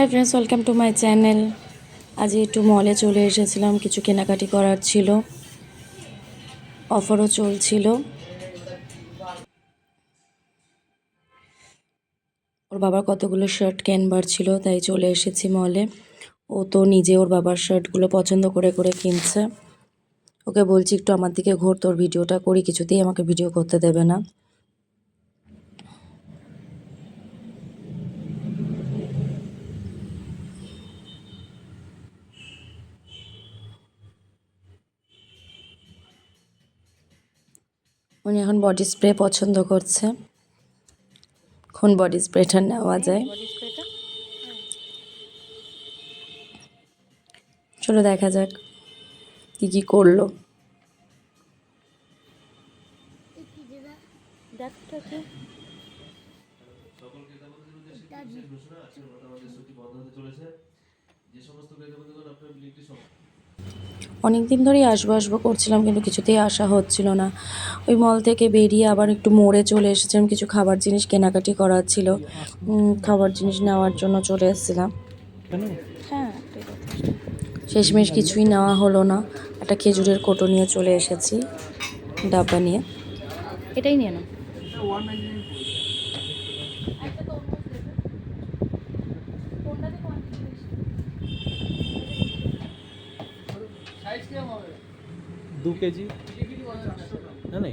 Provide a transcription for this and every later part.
Hi friends welcome to my channel আজ একটু মলে চলে এসেছিলাম, কিছু কেনাকাটি করার ছিল। অফারও চলছিল। ওর বাবার কতগুলো শার্ট কেনবার ছিল, তাই চলে এসেছি মলে ও তো নিজে ওর বাবার শার্টগুলো পছন্দ করে করে কিনছে। ওকে বলছি, একটু আমার দিকে ঘোর, তোর ভিডিওটা করি, কিছুতেই আমাকে ভিডিও করতে দেবে না। উনি এখন বডি স্প্রে পছন্দ করছে। কোন বডি স্প্রেটা নেওয়া যায়? চলো দেখা যাক কি কি করল। অনেক দিন ধরেই আসব আসব করছিলাম, কিন্তু কিছুতেই আসা হচ্ছিল না। ওই মল থেকে বেরিয়ে আবার একটু মোড়ে চলে এসেছিলাম, কিছু খাবার জিনিস কেনাকাটি করার ছিল। খাবার জিনিস নেওয়ার জন্য চলে এসেছিলাম। হ্যাঁ শেষমেশ কিছুই নেওয়া হলো না। একটা খেজুরের কোটো নিয়ে চলে এসেছি, ডাব্বা নিয়ে। এটাই নিয়ে নাও। দু কেজি? না না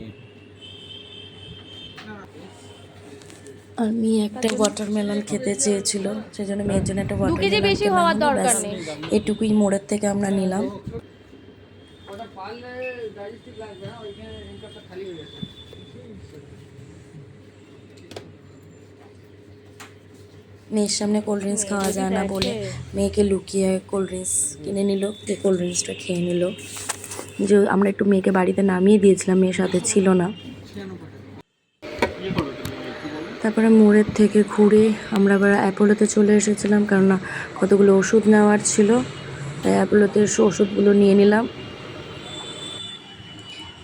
আর মেয়ে একটা ওয়াটারমেলন খেতে চেয়েছিল সেই জন্য মেয়ের জন্য একটা দু কেজি ওয়াটারমেলন বেশি হওয়ার দরকার নেই। এটুকুই মোড়ের থেকে আমরা নিলাম। মেয়ের সামনে কোল্ড ড্রিঙ্কস খাওয়া যায় না বলে মেয়েকে লুকিয়ে কোল্ড ড্রিঙ্কস কিনে নিল দিয়ে কোল্ড ড্রিঙ্কসটা খেয়ে নিল। যে আমরা একটু মেয়েকে বাড়িতে নামিয়ে দিয়েছিলাম, মেয়ের সাথে ছিল না। তারপরে মোড়ের থেকে ঘুরে আমরা আবার অ্যাপোলোতে চলে এসেছিলাম, কেননা কতগুলো ওষুধ নেওয়ার ছিল। তাই অ্যাপোলোতে ওষুধগুলো নিয়ে নিলাম।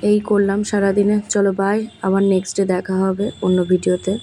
এই করলাম সারাদিনে। চলো বাই আবার নেক্সট ডে দেখা হবে অন্য ভিডিওতে